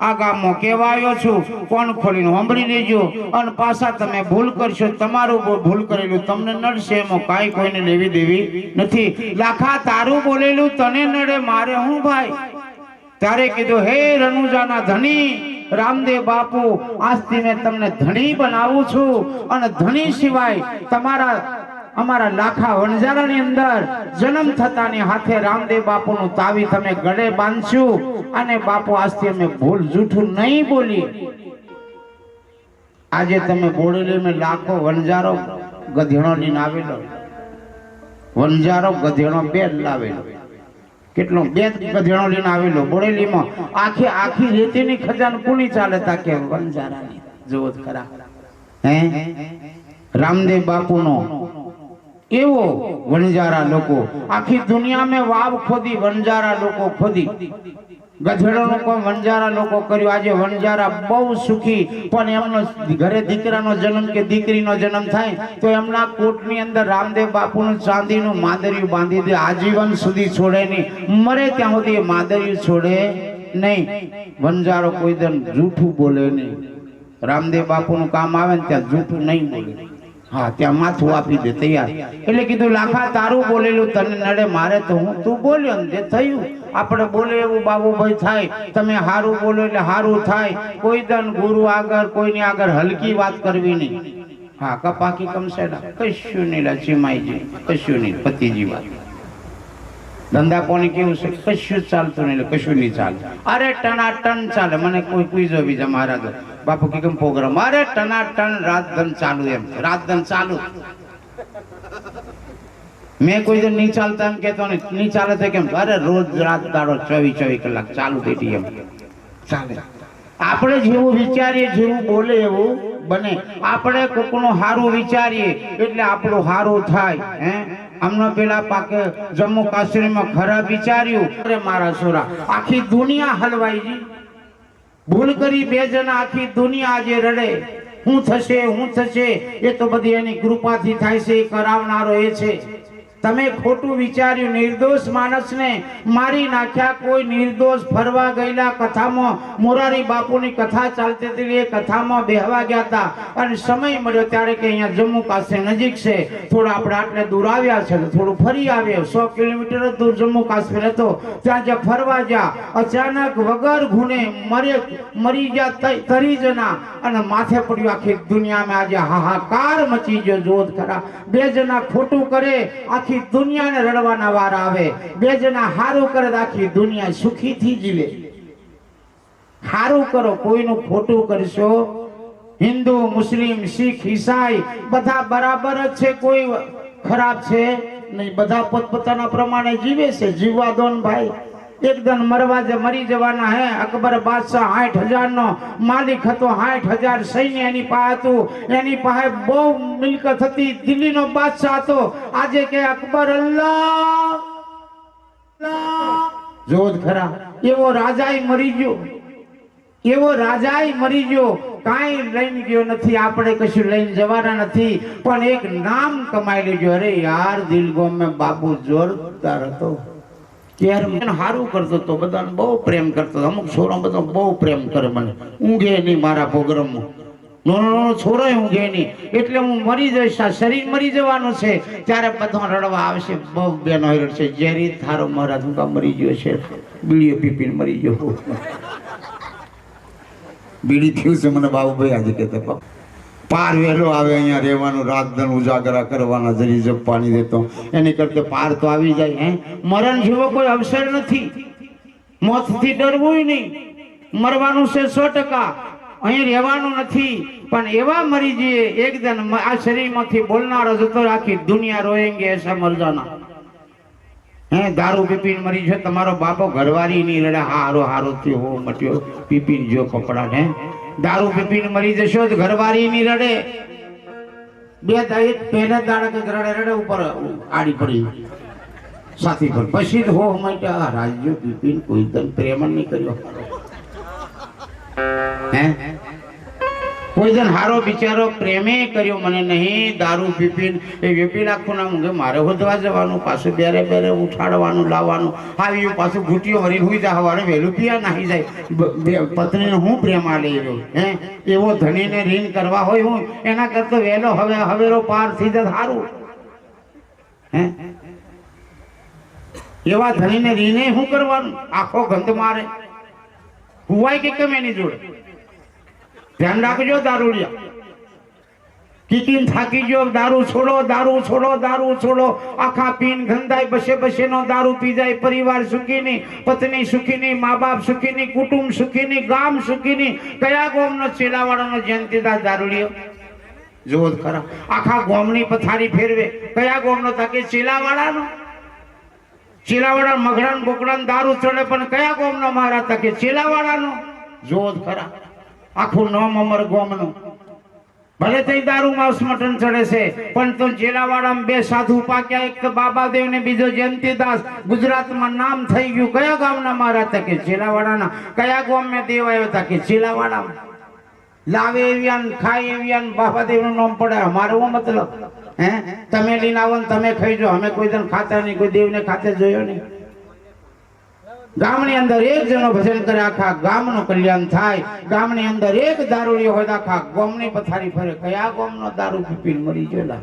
આ ગામમાં કેવા આવ્યો છું. કોણ ખોલીને સાંભળી લેજો. અને પાછા તમે ભૂલ કરશો, તમારું ભૂલ કરેલું. તમને નડશે એમાં કાંઈ કોઈને લેવી દેવી નથી. લાખા, તારું બોલેલું તને નડે, મારે હું ભાઈ? ત્યારે કીધું, હે રનુજાના ધણી, રામદેવ બાપુ, આજથી મેં તમને ધણી બનાવું છું. અને ધણી સિવાય તમારા અમારા લાખા વણઝારાની અંદર જન્મ થતાની હાથે રામદેવ બાપુનું તાવી તમે ગળે બાંધશું અને બાપુ આજથી અમે ભૂલ જૂઠું નહીં બોલીએ આજે તમે બોલેલી મેં લાખો વણઝારો ગધેણો લઈને આવેલો. વણઝારો ગધેણો બે લાવેલો. કેટલો બે ગધેણો લઈને આવેલો. બોરેલીમાં આખી આખી રેતીની ખજાન કોની ચાલે તા કે વંજારાની જુઓ ખરા. હે? રામદેવ બાપુનો એવો વણજારા લોકો. આખી દુનિયામાં વાવ ખોદી વણજારા લોકો ખોદી. ગધેડોનું કામ વણજારા લોકો કર્યું. આજે વણજારા બહુ સુખી. પણ એમનો ઘરે દીકરાનો જન્મ કે દીકરીનો જન્મ થાય, તો એમના કોટની અંદર રામદેવ બાપુનું ચાંદીનું માદરિયું બાંધી દે. આજીવન સુધી છોડે નહીં. મરે ત્યાં સુધી માદરિયું છોડે નહીં. વણજારો કોઈ દમ જૂઠું બોલે નહીં. રામદેવ બાપુનું કામ આવે ને ત્યાં જૂઠું નહીં બોલે. હા, ત્યાં માથું આપી દે, તૈયાર. એટલે કીધું, લાખા, તારું બોલેલું તને નડે, મારે તો હું, તું બોલ્યો થયું. આપણે બોલે એવું બાબુભાઈ થાય. તમે હારું બોલો એટલે હારું થાય. કોઈ ગુરુ આગળ, કોઈની આગળ હલકી વાત કરવી નહીં. હા, કપાકી કમસેડા. કશું નહીં લા ચીમાઈજી કશું નહીં, પતિજી વાત. ધંધા કોને કેવું છે? કશું જ ચાલતું નહીં કશું નહીં ચાલે. અરે ટના ટન ચાલે. મને કોઈ પૂછો બીજા મહારાજ બાપુ કે કેમ પ્રોગ્રામ. અરે ટનાટન રાતધન ચાલુ એમ. રાતધન ચાલુ. મેં કોઈ દિન નહીં ચાલતા એમ કેતો નહીં. ચાલે છે કેમ? અરે રોજ રાત દાડો ચોવીસ ચોવીસ કલાક ચાલુ બેટી એમ. ચાલે. આપણે જેવું વિચારીએ જેવું બોલે એવું બને. આપણે કોકનું સારું વિચારીએ એટલે આપણું સારું થાય હે? અમને પેલા પાકે જમ્મુ કાશ્મીરમાં ખરાબ વિચાર્યું. અરે મારા છોરા આખી દુનિયા હલવાઈ ભૂલ કરી બે જણા આખી દુનિયા આજે રડે. હું થશે હું થશે. એ તો બધી એની કૃપાથી થાય છે, એ કરાવનારો એ છે. તમે ખોટું વિચાર્યું, નિર્દોષ માણસને મારી નાખ્યા, કોઈ નિર્દોષ ફરવા ગયેલા કથામાં મોરારી બાપુની કથા ચાલતી હતી, એ કથામાં બેહવા ગયા હતા. અને સમય મળ્યો ત્યારે કે અહીંયા જમ્મુ કાશ્મીર નજીક છે. થોડા આપણે આટલે દૂર આવ્યા છે થોડું ફરી આવ્યો સો કિલોમીટર દૂર જમ્મુ કાશ્મીર હતો. ત્યાં જ્યાં ફરવા ગયા અચાનક વગર ગુને મરે, મરી ગયા તરી જણા અને માથે પડ્યું આખી દુનિયામાં આજે હાહાકાર મચી ગયો, જોધ ખરા. બે જણા ખોટું કરે, આખી દુનિયાને રડવાના વાર આવે. બે જણા હારું કરે આખી દુનિયા સુખીથી જીવે. હારું કરો, કોઈનું ખોટું કરશો. હિન્દુ, મુસ્લિમ, શીખ, ઈસાઈ, બધા બરાબર જ છે, કોઈ ખરાબ છે નહીં. બધા પોતપોતાના પ્રમાણે જીવે છે. જીવવા દો ભાઈ. એકદમ મરવા જે મરી જવાના હે. અકબર બાદશાહ સાઠ હજાર નો માલિક હતો. સાઠ હજાર સૈન્ય એની પાસે હતું. એની પાસે બહુ મિલકત હતી. દિલ્હીનો બાદશાહ હતો. આજે કે અકબર, અલ્લાહ. જોત ખરા. એવો રાજાય મરી ગયો. એવો રાજાય મરી ગયો. કાંઈ લઈને ગયો નથી. આપણે કશું લઈને જવાના નથી. પણ એક નામ કમાઈ લીધું અરે યાર, દિલગોમ મેં બાબુ જોરદાર હતો. ત્યારે મને કરતો હતો બધાને બહુ પ્રેમ કરતો હતો. અમુક છોરો બધા બહુ પ્રેમ કરે મને. ઊંઘે નહીં મારા પ્રોગ્રામમાં. નાનો નાનો છોરો ઊંઘે નહીં. એટલે હું મરી જઈશ, આ શરીર મરી જવાનું છે. ત્યારે બધા રડવા આવશે. બહુ બેનો રડશે જેરી થારો મારા ધુકા મરી ગયો છે. બીડીઓ પીપીને મરી ગયો. બીડી થયું છે મને બાબુભાઈ આજે કહેતા પાર વહેલો આવે અહીંયા રહેવાનું રાતધન ઉજાગરા કરવાના જરી જપ દેતો. એની કરતે પાર તો આવી જાય, હે? મરણ જેવો કોઈ અવસર નથી. મોતથી ડરવું નહીં. મરવાનું છે સો ટકા. અહીં રહેવાનું નથી. પણ એવા મરી જઈએ એકદમ આ શરીરમાંથી બોલનારો જતો રાખી, દુનિયા રોએંગે એસા મરજાના. હે, દારૂ પીપીન મરી છે તમારો બાપો ઘરવારી નહીં રડે, હારો હારો થયો, હો, મટ્યો, પીપીન જો કપડા, હે? દારૂ પીપીને મરી જશો તો ઘરવાળી નહીં રડે. બે દાડે પહેલા દાડા કે રડે રડે ઉપર આડી પડી સાથી પર, પછી હો માટે આ રાજ્ય પીપીને કોઈ દમ પ્રેમ નહીં કર્યો. હે? કોઈ હારો બિચારો પ્રેમે કર્યો, મને નહીં, દારૂ પીપીન. એ વેપી નાખું ના મૂકે મારે હોદવા જવાનું, પાછું બેરે બેરે ઉઠાડવાનું, લાવવાનું. આવ્યું પાછું ઘૂંટીઓ હરી હુઈ જાય હવારે વહેલું પીયા નાહી જાય. પત્નીને હું પ્રેમ લઈ લઉં હે? એવો ધણીને રીન કરવા હોય હું, એના કરતાં વહેલો હવે હવેરો પાર થઈ જાય સારું હે? એવા ધણીને રીને શું કરવાનું? આખો ગંધ મારે. હુવાય કે કેમ એની જોડે? ધ્યાન રાખજો દારૂડિયા કીકીન થાકી ગયો દારૂ છોડો દારૂ છોડો દારૂ છોડો. આખા પીન ગંધાય, બસે બસે નો દારૂ પી જાય. પરિવાર સુખી નહીં પત્ની સુખી નહીં મા બાપ સુખી નહીં કુટુંબ સુખી નહીં ગામ સુખી નહીં કયા ગામનો ચેલાવાળાનો જયંતિદાસ દારૂડિયો જુઓ ખરા. આખા ગોમની પથારી ફેરવે. કયા ગોમનો થાકે ચેલાવાળાનો? ચેલાવાળા મગડાન બોકડાન દારૂ ચડે પણ કયા ગામનો મારા તાકે ચેલાવાળાનો? જુઓ ખરા. આખું નામ અમર ગામનું. ભલે તે દારૂ માંસ મટન ચડે છે, પણ તો જેલાવાડામાં બે સાધુ પાક્યા, એક બાબાદેવ ને બીજો જયંતિદાસ. ગુજરાતમાં નામ થઈ ગયું. કયા ગામના મારા હતા કે જેલાવાડાના? કયા ગામ મેં દેવ આવ્યો હતા કે જેલાવાડામાં? લાવે એવિયાન ખાય એવિયાન બાબાદેવનું નામ પડે. અમારો મતલબ? હે? તમે લઈને આવો ને તમે ખાઈ જો અમે કોઈ દિન ખાતા નહીં, કોઈ દેવને ખાતે જોયો નહીં. ગામની અંદર એક જણો ભજન કરે, આખા ગામનું કલ્યાણ થાય. ગામની અંદર એક દારૂડી હોય આખા ગામની પથારી ફરે. કયા ગામનો દારૂ પીપીને મરી ગયેલા?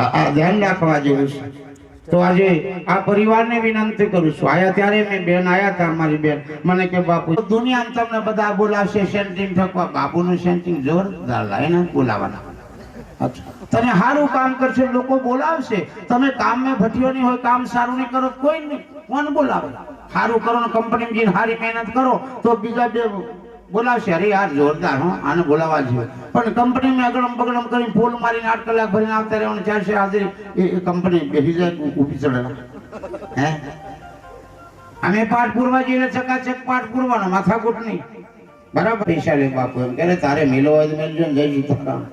આ ધ્યાન રાખવા જેવું છે. તો આજે આ પરિવારને વિનંતી કરું છું. આયા ત્યારે મેં બેન આયા હતા, મારી બેન. મને કે, બાપુ દુનિયા તમને બધા બોલાવશે, સેન્ટિંગ ઠકવા. બાપુનું સેન્ટિંગ જોરદાર લાઈને બોલાવાના. તમે સારું કામ કરશે, લોકો બોલાવશે. તમે કામ મેં ભટ્યો નહીં હોય, કામ સારું નહીં કરો કોઈ નહીં. કોણ બોલાવે. સારું કરો ને કંપનીમાં જઈને સારી મહેનત કરો, તો બીજા બે બોલાવશે. અરે યાર, જોરદાર, હો, આને બોલાવવા જોઈએ. પણ કંપનીમાં અગડમ બગડમ કરીને ફૂલ મારીને આઠ કલાક ભરીને આવતા રહેવાનું ચારશે હાજરી એ કંપની બેસી જાય ઊભી ચડેલા. હે? અમે પાઠ પૂરવા જઈને ચકાચક પાઠ પૂરવાનો, માથાકૂટ નહીં. બરાબર? ઈશાલે બાપુ એમ. કે તારે મેલો હોય તો મેલજો ને જય સીતારામ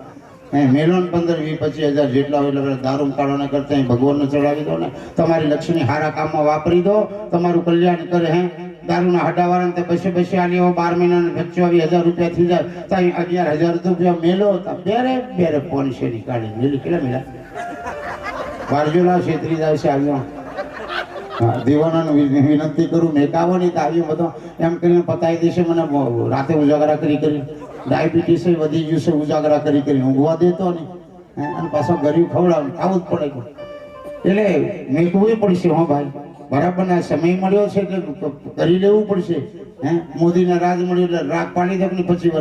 હે મેલો પંદર વીસ પચીસ હજાર જેટલા હોય, એટલે દારૂ કાઢવાના કરતા ભગવાનને ચડાવી દો ને. તમારી લક્ષ્મી હારા કામમાં વાપરી દો. તમારું કલ્યાણ કરે, હે. દારૂના હટાવાના તે પછી પછી આની બાર મહિના ચોવીસ હજાર રૂપિયા થઈ જાય. તો અહીં અગિયાર હજાર રૂપિયા મેલો બેરે બેરે ફોન છે નીકાળી મેલી. કેટલા મેળા બારજુલા છેતરી જાય છે આવ્યો. દીવાનાને વિનંતી કરું મેકાવો નહીં તો આવ્યો બધો. એમ કરીને પતાવી દેશે, મને રાતે ઉજાગરા કરી કરી. ડાયાબિટીસ વધી ગયું છે, ઉજાગરા કરી કરી ઊંઘવા દેતો નહીં. અને પાછો ગરીબ ખવડાવ ખાવું જ પડે એટલે મેકવું પડશે, હો ભાઈ. બરાબર ના સમય મળ્યો છે એટલે કરી લેવું પડશે. હે, મોદીના રાજ મળ્યો એટલે રાગ પાડી દે પછી